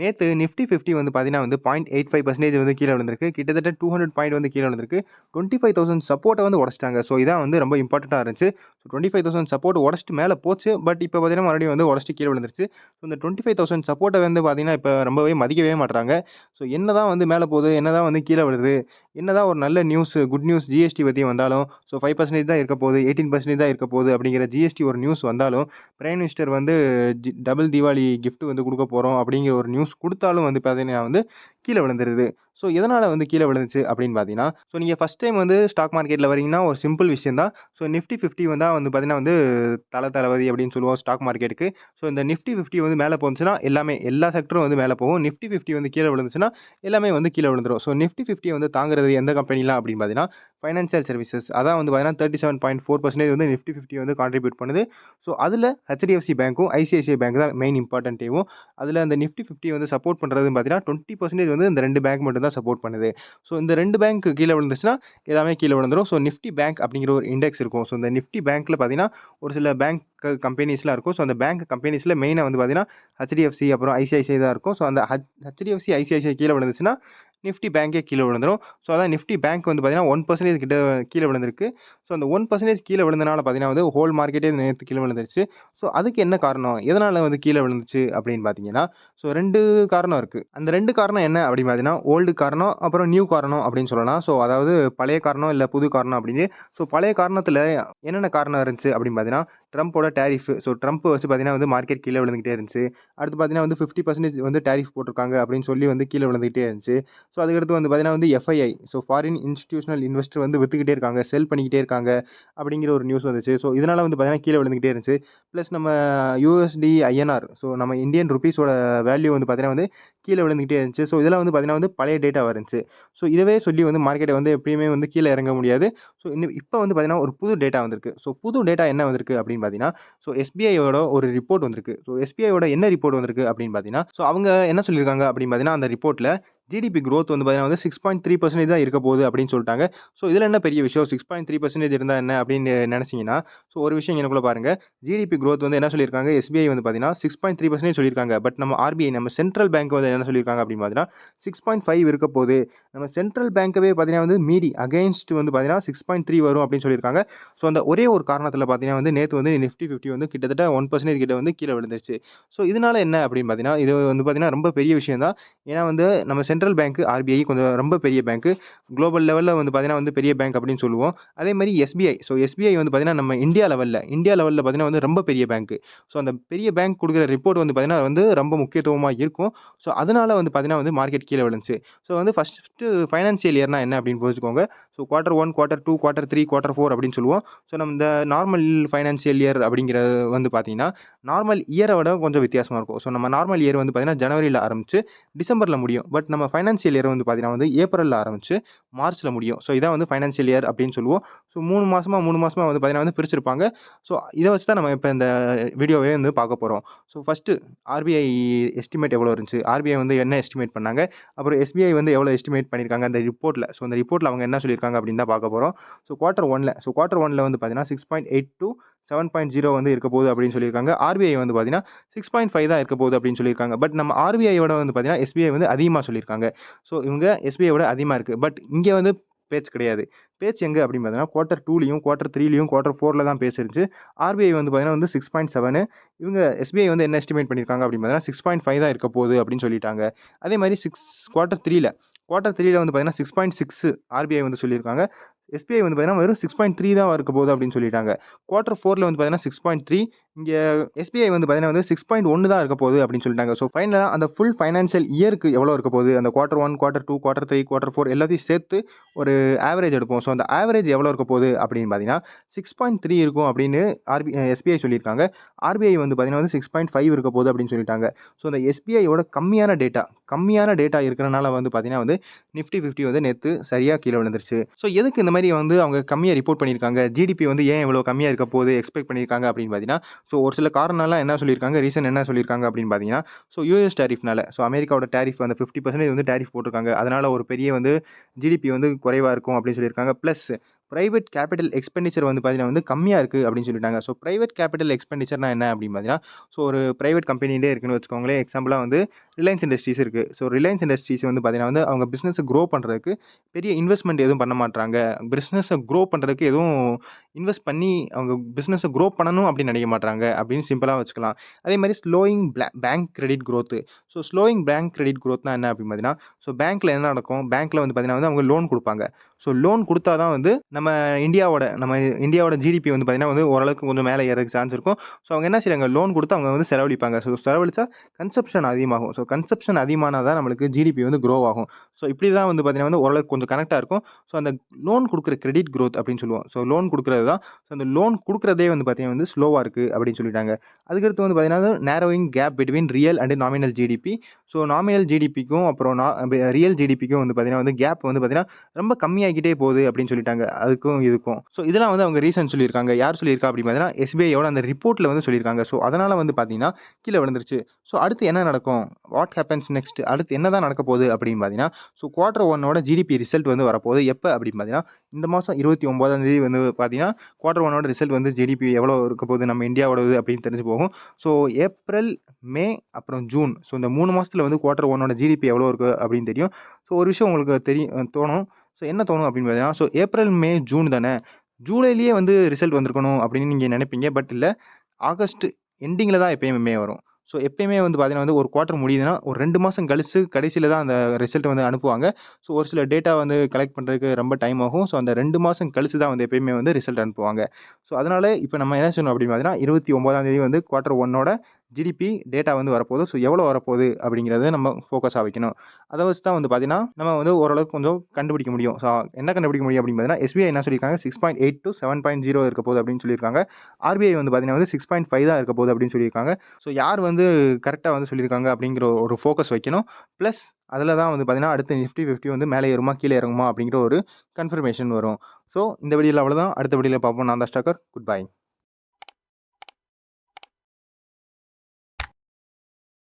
நேற்று Nifty fifty வந்து பார்த்தீங்கன்னா வந்து பாயிண்ட் எயிட் ஃபைவ் பர்சன்டேஜ் வந்து கீழே விழுந்திருக்கு. கிட்டத்தட்ட டூ ஹண்ட்ரட் பாயிண்ட் வந்து கீழே விழுந்திருக்கு. டுவெண்ட்டி ஃபைவ் தௌசண்ட் சப்போர்ட்டை வந்து உடச்சிட்டாங்க. ஸோ இதான் வந்து ரொம்ப இம்பார்ட்டண்ட்டாக இருந்துச்சு. So twenty five thousand support உடச்சிட்டு மேலே போச்சு. பட் இப்போ பார்த்தீங்கன்னா மறுபடியும் வந்து உடச்சிட்டு கீழே விழுந்துருச்சு. ஸோ இந்த டுவெண்ட்டி ஃபைவ் தௌசண்ட் சப்போர்ட்டை வந்து பார்த்தீங்கன்னா இப்போ ரொம்பவே மதிக்கவே மாட்றாங்க. ஸோ என்ன தான் வந்து மேலே போகுது என்ன தான் வந்து கீழே விழுது என்ன தான் ஒரு நல்ல நியூஸ் குட் நியூஸ் ஜிஎஸ்டி பற்றி வந்தாலும் ஸோ ஃபைவ் பர்சன்டேஜ் தான் இருக்க போகுது எயிட்டீன் பர்சன்டேஜ் தான் இருக்க போகுது அப்படிங்கிற ஜிஎஸ்டி ஒரு நியூஸ் வந்தாலும் பிரைம் மினிஸ்டர் வந்து டபுள் தீபாவளி கிஃப்ட் வந்து கொடுக்க போகிறோம் அப்படிங்கிற ஒரு நியூஸ் கொடுத்தாலும் வந்து பார்த்தீங்கன்னா வந்து கீழே விழுந்துருது. ஸோ எதனால் வந்து கீழே விழுந்துச்சு அப்படின்னு பார்த்தீங்கன்னா ஸோ நீங்கள் ஃபஸ்ட் டைம் வந்து ஸ்டாக் மார்க்கெட்டில் வரீங்கன்னா ஒரு சிம்பிள் விஷயம் தான். ஸோ நிஃப்டி ஃபிஃப்டி வந்து பார்த்தீங்கன்னா வந்து தலை தளபதி அப்படின்னு சொல்லுவோம் ஸ்டாக் மார்க்கெட்டுக்கு ஸோ இந்த நிஃப்டி ஃபிஃப்டி வந்து மேலே போச்சுன்னா எல்லாமே எல்லா செக்டரும் வந்து மேலே போகும். நிஃப்டி ஃபிஃப்டி வந்து கீழே விழுந்துச்சுன்னா எல்லாமே வந்து கீழே விழுந்துரும். ஸோ நிஃப்டி ஃபிஃப்டி வந்து தாங்குறது எந்த கம்பெனிலாம் அப்படின்னு பார்த்தீங்கன்னா ஃபைனான்சியல் சர்வீசஸ் அதான் வந்து பார்த்தீங்கன்னா thirty seven point four percentage வந்து நிஃப்டி ஃபிஃப்டி வந்து கான்ட்ரிபியூட் பண்ணுது. ஸோ அதில் ஹெச்டிஎஃப்சி பேங்க்கும் ஐசிஐசிஐ பேங்க் தான் மெயின் இம்பார்ட்டன்ட்டேவும் அதில் அந்த நிஃப்டி ஃபிஃப்டி வந்து சப்போர்ட் பண்ணுறதுன்னு பார்த்தீங்கன்னா டுவெண்ட்டி பர்சன்டேஜ் வந்து இந்த ரெண்டு பேங்க் மட்டும் தான் சப்போர்ட் பண்ணுது. ஸோ இந்த ரெண்டு பேங்க் கீழே விழுந்துச்சுன்னா எல்லாமே கீழே விழுந்துடும் ஸோ நிஃப்டி பேங்க் அப்படிங்கிற ஒரு இண்டெக்ஸ் இருக்கும். ஸோ இந்த நிஃப்டி பேங்க்கில் பார்த்தீங்கன்னா ஒரு சில பேங்க் கம்பெனிஸ்லாம் இருக்கும். ஸோ அந்த பேங்க் கம்பெனிஸில் மெயினாக வந்து பார்த்தீங்கன்னா ஹெச்டிஎஃப்சி அப்புறம் ஐசிஐசிஐ தான் இருக்கும். ஸோ அந்த ஹெச்டிஎஃப்சி ஐசிஐசிஐ கீழே விழுந்துச்சுன்னா நிஃப்டி பேங்க்கே கீழே விழுந்துரும். ஸோ அதான் நிஃப்டி பேங்க் வந்து பார்த்தீங்கன்னா ஒன் பர்சன்டேஜ் கிட்ட கீழே விழுந்திருக்கு. ஸோ அந்த ஒன் பர்சன்டேஜ் கீழே விழுந்தனால பார்த்தீங்கன்னா வந்து ஹோல் மார்க்கெட்டே நேற்று கீழே விழுந்துருச்சு. ஸோ அதுக்கு என்ன காரணம்? எதனால் வந்து கீழே விழுந்துச்சு அப்படின்னு பார்த்தீங்கன்னா ஸோ ரெண்டு காரணம் இருக்குது அந்த ரெண்டு காரணம் என்ன அப்படின்னு பார்த்தீங்கன்னா ஓல்டு காரணம் அப்புறம் நியூ காரணம் அப்படின்னு சொல்லலாம். ஸோ அதாவது பழைய காரணம் இல்லை புது காரணம் அப்படின்னு. ஸோ பழைய காரணத்தில் என்னென்ன காரணம் இருந்துச்சு அப்படின்னு பார்த்தீங்கன்னா ட்ரம்ப்போட டேரிஃப் ஸோ ட்ரம்ப் வச்சு பார்த்தீங்கன்னா வந்து மார்க்கெட் கீழே விழுந்துகிட்டே இருந்துச்சு. அடுத்து பார்த்தீங்கன்னா வந்து ஃபிஃப்டி பர்சன்டேஜ் வந்து டேரிஃப் போட்டிருக்காங்க அப்படின்னு சொல்லி வந்து கீழே விழுந்துகிட்டே இருந்துச்சு. ஸோ அதுக்கடுத்து வந்து பார்த்தீங்கன்னா வந்து FII so foreign institutional investor வந்து விற்றுக்கிட்டே இருக்காங்க செல் பண்ணிக்கிட்டே இருக்காங்க அப்படிங்கிற ஒரு நியூஸ் வந்துச்சு. ஸோ இதனால் வந்து பார்த்தீங்கன்னா கீழே விழுந்துகிட்டே இருந்துச்சு. ப்ளஸ் நம்ம யூஎஸ்டி ஐஎன்ஆர் ஸோ நம்ம இந்தியன் ருபீஸோட வேல்யூ வந்து பார்த்தீங்கன்னா வந்து கீழே விழுந்துகிட்டே இருந்துச்சு. ஸோ இதெல்லாம் வந்து பார்த்தீங்கன்னா வந்து பழைய டேட்டா இருந்துச்சு. ஸோ இதவே சொல்லி வந்து மார்க்கெட்டை வந்து எப்பயுமே வந்து கீழே இறங்க முடியாது. ஸோ இன்னும் இப்போ வந்து பார்த்தீங்கன்னா ஒரு புது டேட்டா வந்திருக்கு. ஸோ புது டேட்டா என்ன வந்திருக்கு அப்படின்னு பார்த்தீங்கன்னா ஸோ எஸ்பிஐயோட ஒரு ரிப்போர்ட் வந்திருக்கு. ஸோ எஸ்பிஐயோட என்ன ரிப்போர்ட் வந்திருக்கு அப்படின்னு பார்த்தீங்கன்னா ஸோ அவங்க என்ன சொல்லியிருக்காங்க அப்படின்னு பார்த்தீங்கன்னா அந்த ரிப்போர்ட்டில் ஜிடிபி க்ரோத் வந்து பார்த்தீங்கன்னா வந்து சிக்ஸ் பாயிண்ட் த்ரீ பர்சன்டேஜ் தான் இருக்க போகுது அப்படின்னு சொல்லிட்டாங்க. ஸோ இதில் என்ன பெரிய விஷயம்? சிக்ஸ் பாயிண்ட் த்ரீ பர்சன்டேஜ் இருந்தால் என்ன அப்படின்னு நினச்சிங்கன்னா ஸோ ஒரு விஷயம் எனக்குள்ள பாருங்கள் ஜிடிபி க்ரோத் வந்து என்ன சொல்லியிருக்காங்க? எஸ்பிஐ வந்து பார்த்தீங்கன்னா சிக்ஸ் பாயிண்ட் த்ரீ பர்சன்டேஜ் சொல்லியிருக்காங்க. பட் நம்ம ஆர்பிஐ நம்ம சென்ட்ரல் பேங்க் வந்து என்ன சொல்லியிருக்காங்க அப்படின்னு பார்த்தீங்கன்னா சிக்ஸ் பாயிண்ட் ஃபைவ் இருக்க போது நம்ம சென்ட்ரல் பேங்க்கவே பார்த்தீங்கன்னா வந்து மீறி அகைன்ஸ்ட் வந்து பார்த்தீங்கன்னா சிக்ஸ் பாயிண்ட் த்ரீ வரும் அப்படின்னு சொல்லியிருக்காங்க. ஸோ அந்த ஒரே ஒரு காரணத்தில் பார்த்தீங்கன்னா வந்து நேற்று வந்து நிஃப்டி ஃபிஃப்டி வந்து கிட்டத்தட்ட ஒன் பர்சன்டேஜ் கிட்ட வந்து கீழே விழுந்துருச்சு. ஸோ இதனால் என்ன அப்படின்னு பார்த்தீங்கன்னா இது வந்து பார்த்தீங்கன்னா ரொம்ப பெரிய விஷயம் தான் ஏன்னா வந்து நம்ம சென்ட்ரல் சென்ட்ரல் பேங்க் ஆர்பிஐ கொஞ்சம் ரொம்ப பெரிய பேங்க்கு குளோபல் லெவலில் வந்து பார்த்தீங்கன்னா வந்து பெரிய பேங்க் அப்படின்னு சொல்லுவோம். அதே மாதிரி எஸ்பிஐ ஸோ எஸ்பிஐ வந்து பார்த்தீங்கன்னா நம்ம இந்தியா லெவலில் இந்தியா லெவலில் பார்த்தீங்கன்னா வந்து ரொம்ப பெரிய பேங்க்கு ஸோ அந்த பெரிய பேங்க் கொடுக்குற ரிப்போர்ட் வந்து பார்த்தீங்கன்னா வந்து ரொம்ப முக்கியத்துவமாக இருக்கும். ஸோ அதனால் வந்து பார்த்தீங்கன்னா வந்து மார்க்கெட் கீழே விழுந்துச்சு. ஸோ வந்து ஃபஸ்ட்டு ஃபைனான்சியல் இயர்னா என்ன அப்படின்னு புரிஞ்சுக்கோங்க. So quarter one quarter two quarter three quarter four அப்படின்னு சொல்லுவோம். ஸோ நம்ம இந்த நார்மல் ஃபைனான்சியல் இயர் அப்படிங்கிறது வந்து பார்த்தீங்கன்னா நார்மல் இயரை விட கொஞ்சம் வித்தியாசமாக இருக்கும். ஸோ நம்ம நார்மல் இயர் வந்து பார்த்தீங்கன்னா ஜனவரியில் ஆரம்பிச்சு டிசம்பரில் முடியும். பட் நம்ம நம்ம ஃபைனான்சியல் இயர் வந்து பார்த்தீங்கன்னா வந்து ஏப்ரலில் ஆரம்பிச்சு மார்ச்சில் முடியும். ஸோ இதான் வந்து ஃபைனான்சியல் இயர் அப்படின்னு சொல்லுவோம். ஸோ மூணு மாதமாக மூணு மாதமாக வந்து பார்த்தீங்கன்னா வந்து பிரிச்சிருப்பாங்க. ஸோ இதை வச்சு தான் நம்ம இப்போ இந்த வீடியோவே வந்து பார்க்க போகிறோம் ஸோ ஃபஸ்ட்டு ஆர்பிஐ எஸ்டிமேட் எவ்வளோ இருந்துச்சு? ஆர்பிஐ வந்து என்ன எஸ்டிமேட் பண்ணாங்க? அப்புறம் எஸ்பிஐ வந்து எவ்வளோ எஸ்டிமேட் பண்ணியிருக்காங்க அந்த ரிப்போர்ட்டில் ஸோ அந்த ரிப்போர்ட்டில் அவங்க என்ன சொல்லியிருக்காங்க அப்படின்னு தான் பார்க்க போகிறோம் ஸோ குவார்ட்டர் ஒனில் ஸோ குவார்ட்டர் ஒனில் வந்து பார்த்தீங்கன்னா six point eight to seven point zero வந்து இருக்க போகுது அப்படின்னு சொல்லியிருக்காங்க. ஆர்பிஐ வந்து பார்த்தீங்கன்னா சிக்ஸ் பாயிண்ட் ஃபைவ் தான் இருக்க போகுது அப்படின்னு சொல்லியிருக்காங்க. பட் நம்ம ஆர்பிஐயோட வந்து பார்த்தீங்கன்னா எஸ்பிஐ வந்து அதிகமாக சொல்லியிருக்காங்க. ஸோ இவங்க எஸ்பிஐயோட அதிகமாக இருக்குது பட் இங்கே வந்து பேச்சு கிடையாது. பேச்சு எங்கே அப்படின்னு பார்த்தீங்கன்னா குவார்ட்டர் டூலையும் குவார்ட்டர் த்ரீலையும் குவார்ட்டர் ஃபோரில் தான் பேசிருச்சு ஆர்பிஐ வந்து பார்த்தீங்கன்னா வந்து சிக்ஸ் பாயிண்ட் செவனு இவங்க எஸ்பிஐ வந்து என்ன எஸ்டிமேட் பண்ணியிருக்காங்க அப்படின்னு பார்த்தீங்கன்னா சிக்ஸ் பாயிண்ட் ஃபைவ் தான் இருக்க போகுது அப்படின்னு சொல்லிட்டாங்க. அதே மாதிரி சிக்ஸ் குவார்ட்டர் த்ரீல குவார்ட்டர் த்ரீல வந்து பார்த்தீங்கன்னா சிக்ஸ் பாயிண்ட் சிக்ஸ் ஆர்பிஐ வந்து சொல்லியிருக்காங்க. எஸ்பிஐ வந்து பார்த்தீங்கன்னா வெறும் சிக்ஸ் பாயிண்ட் த்ரீ தான் இருக்க போகுது அப்படின்னு சொல்லிட்டாங்க. குவார்ட்டர் ஃபோரில் வந்து பார்த்தீங்கன்னா சிக்ஸ் பாயிண்ட் த்ரீ இங்கே எஸ்பிஐ வந்து பார்த்தீங்கன்னா வந்து சிக்ஸ் பாயிண்ட் ஒன்று தான் இருக்க போகுது அப்படின்னு சொல்லிட்டாங்க. ஸோ ஃபைனலாக அந்த ஃபுல் ஃபைனான்ஷியல் இயருக்கு எவ்வளோ இருக்க போகுது? அந்த quarter one quarter two quarter three quarter four எல்லாத்தையும் சேர்த்து ஒரு ஆவரேஜ் எடுப்போம். ஸோ அந்த ஆவரேஜ் எவ்வளோ இருக்க போகுது அப்படின்னு பார்த்தீங்கன்னா சிக்ஸ் பாயிண்ட் த்ரீ இருக்கும் அப்படின்னு ஆர்பி எஸ்பிஐ சொல்லியிருக்காங்க. ஆர்பிஐ வந்து பார்த்தீங்கன்னா வந்து சிக்ஸ் பாயிண்ட் ஃபைவ் இருக்க போகுது அப்படின்னு சொல்லிட்டாங்க. ஸோ அந்த எஸ்பிஐயோட கம்மியான டேட்டா கம்மியான டேட்டா இருக்கிறனால வந்து பார்த்தீங்கன்னா வந்து நிஃப்டி ஃபிஃப்டி வந்து நேற்று சரியாக கீழே விழுந்துருச்சு. ஸோ எதுக்கு இந்த மாதிரி வந்து அவங்க கம்மியாக ரிப்போர்ட் பண்ணியிருக்காங்க? ஜிடிபி வந்து ஏன் இவ்வளோ கம்மியாக இருக்க போகுது? எக்ஸ்பெக்ட் பண்ணியிருக்காங்க அப்படின்னு பார்த்தீங்கன்னா ஸோ ஒரு சில காரணம்லாம் என்ன சொல்லியிருக்காங்க? ரீசன் என்ன சொல்லியிருக்காங்க அப்படின்னு பார்த்தீங்கன்னா ஸோ யூஎஸ் டேரிஃப்னால ஸோ அமெரிக்காவோட டேரிஃப் அந்த ஃபிஃப்டி பர்சன்டேஜ் வந்து டேரிஃப் போட்டிருக்காங்க. அதனால் ஒரு பெரிய வந்து ஜிடிபி வந்து குறைவாக இருக்கும் அப்படின்னு சொல்லியிருக்காங்க. ப்ளஸ் ப்ரைவேட் கேபிட்டல் எக்ஸ்பெண்டிச்சர் வந்து பார்த்தீங்கன்னா வந்து கம்மியாக இருக்குது அப்படின்னு சொல்லிட்டாங்க. ஸோ ப்ரைவேட் கேபிட்டல் எக்ஸ்பெண்டிச்சர்னா என்ன அப்படின்னு பார்த்தீங்கன்னா ஸோ ஒரு ப்ரைவேட் கம்பெனிலே இருக்குன்னு வச்சுக்கோங்களேன். எக்ஸாம்பிளாக வந்து ரிலையன்ஸ் இண்டஸ்ட்ரீஸ் இருக்குது ஸோ ரிலையன்ஸ் இண்டஸ்ட்ரீஸ் வந்து பார்த்தீங்கன்னா வந்து அவங்க பிஸ்னஸை க்ரோ பண்ணுறதுக்கு பெரிய இன்வெஸ்ட்மெண்ட் எதுவும் பண்ண மாட்டாங்க பிஸ்னஸை க்ரோ பண்ணுறதுக்கு எதுவும் இன்வெஸ்ட் பண்ணி அவங்க பிஸ்னஸை க்ரோ பண்ணணும் அப்படின்னு நினைக்க மாட்டாங்க அப்படின்னு சிம்பிளாக வச்சுக்கலாம். அதே மாதிரி slowing bank credit growth so slowing bank credit க்ரோத்னா என்ன அப்படின்னு பார்த்தீங்கன்னா ஸோ பேங்க்கில் என்ன நடக்கும்? பேங்க்கில் வந்து பார்த்தீங்கன்னா வந்து அவங்க லோன் கொடுப்பாங்க. ஸோ லோன் கொடுத்தா தான் வந்து நம்ம இந்தியாவோட நம்ம இந்தியாவோட ஜிடிபி வந்து பார்த்தீங்கன்னா வந்து ஓரளவுக்கு கொஞ்சம் மேலே ஏறதுக்கு சான்ஸ் இருக்கும். ஸோ அவங்க என்ன செய்றாங்க? லோன் கொடுத்து அவங்க வந்து செலவழிப்பாங்க. ஸோ செலவழித்தா கன்சப்ஷன் அதிகமாகும். ஸோ கன்சப்ஷன் அதிகமானால் தான் நம்மளுக்கு ஜிடிபி வந்து க்ரோ ஆகும். ஸோ இப்படி தான் வந்து பார்த்தீங்கன்னா வந்து ஓரளவுக்கு கொஞ்சம் கனெக்டாக இருக்கும். ஸோ அந்த லோன் கொடுக்குற கிரெடிட் க்ரோத் அப்படின்னு சொல்லுவோம். ஸோ லோன் கொடுக்குறது தான். ஸோ அந்த லோன் கொடுக்குறதே வந்து பார்த்திங்கன்னா வந்து ஸ்லோவாக இருக்குது அப்படின்னு சொல்லிட்டாங்க. அதுக்கடுத்து வந்து பார்த்திங்கன்னா narrowing gap between real and nominal GDP so nominal ஜிடிபிக்கும் அப்புறம் நா ரியல் ஜிடிபிக்கும் வந்து பார்த்திங்கன்னா வந்து கேப் வந்து பார்த்திங்கன்னா ரொம்ப கம்மியாகிட்டே போகுது அப்படின்னு சொல்லிட்டாங்க. அதுக்கும் இதுக்கும். ஸோ இதெல்லாம் வந்து அவங்க ரீசன் சொல்லியிருக்காங்க. யார் சொல்லியிருக்கா அப்படின்னு பார்த்தீங்கன்னா எஸ்பிஐயோட அந்த ரிப்போர்ட்டில் வந்து சொல்லியிருக்காங்க. ஸோ அதனால் வந்து பார்த்தீங்கன்னா கீழே விழுந்துருச்சு. ஸோ அடுத்து என்ன நடக்கும்? வாட் ஹேப்பன்ஸ் நெக்ஸ்ட் அடுத்து என்ன தான் நடக்க போகுது அப்படின்னு பார்த்தீங்கன்னா ஸோ குவார்டர் ஒன்னோட ஜிடிபி ரிசல்ட் வந்து வரப்போகுது. எப்போ அப்படின்னு பார்த்தீங்கன்னா இந்த மாதம் இருபத்தி ஒம்போதாம் தேதி வந்து பார்த்தீங்கன்னா குவார்டர் ஒன்னோட ரிசல்ட் வந்து ஜிடிபி எவ்வளோ இருக்க போகுது? நம்ம இந்தியாவோடது அப்படின்னு தெரிஞ்சு போகும். ஸோ ஏப்ரல் மே அப்புறம் ஜூன் ஸோ இந்த மூணு மாதத்தில் வந்து குவார்டர் ஒன்னோட ஜிடிபி எவ்வளோ இருக்குது அப்படின்னு தெரியும். ஸோ ஒரு விஷயம் உங்களுக்கு தெரியும் தோணும். ஸோ என்ன தோணும் அப்படின்னு பார்த்தீங்கன்னா ஸோ ஏப்ரல் மே ஜூன் தானே. ஜூலைலேயே வந்து ரிசல்ட் வந்திருக்கணும் அப்படின்னு நீங்கள் நினைப்பீங்க. பட் இல்லை ஆகஸ்ட் எண்டிங்கில் தான் எப்பயுமே மே வரும். ஸோ எப்பயுமே வந்து பார்த்தீங்கன்னா வந்து ஒரு குவார்ட்டர் முடியுதுன்னா ஒரு ரெண்டு மாதம் கழிச்சு கடைசியில் தான் அந்த ரிசல்ட் வந்து அனுப்புவாங்க. ஸோ ஒரு சில டேட்டா வந்து கலெக்ட் பண்ணுறதுக்கு ரொம்ப டைம் ஆகும். ஸோ அந்த ரெண்டு மாதம் கழிச்சு தான் வந்து எப்பயுமே வந்து ரிசல்ட் அனுப்புவாங்க. ஸோ அதனால் இப்போ நம்ம என்ன செய்யணும் அப்படின்னு பார்த்தீங்கன்னா இருபத்தி ஒம்பதாம் தேதி வந்து குவார்ட்டர் ஒன்னோட ஜிடிபி டேட்டா வந்து வரப்போகுது. ஸோ எவ்வளோ வரப்போகுது அப்படிங்கிறத நம்ம ஃபோக்கஸாக வைக்கணும். அதை வச்சு தான் வந்து பார்த்தீங்கன்னா நம்ம வந்து ஓரளவுக்கு கொஞ்சம் கண்டுபிடிக்க முடியும். ஸோ என்ன கண்டுபிடிக்க முடியும் அப்படின்னு பார்த்தீங்கன்னா எஸ்பிஐ என்ன சொல்லியிருக்காங்க? Six point eight to seven point zero இருக்க போகுது அப்படின்னு சொல்லியிருக்காங்க. ஆர்பிஐ வந்து பார்த்தீங்கன்னா வந்து சிக்ஸ் பாயிண்ட் ஃபைவ் தான் இருக்க போகுது அப்படின்னு சொல்லியிருக்காங்க. ஸோ யார் வந்து கரெக்டாக வந்து சொல்லியிருக்காங்க அப்படிங்கிற ஒரு ஃபோக்கஸ் வைக்கணும். ப்ளஸ் அதில் தான் வந்து பார்த்தீங்கன்னா அடுத்த நிஃப்டி ஃபிஃப்டி வந்து மேலே ஏறுமா கீழே இறங்குமா அப்படிங்கிற ஒரு கன்ஃபர்மேஷன் வரும். ஸோ இந்த வீடியோவில் அவ்வளோதான் அடுத்த வீடியோவில் பார்ப்போம். நான் தான் ஸ்டாக்கர். Good bye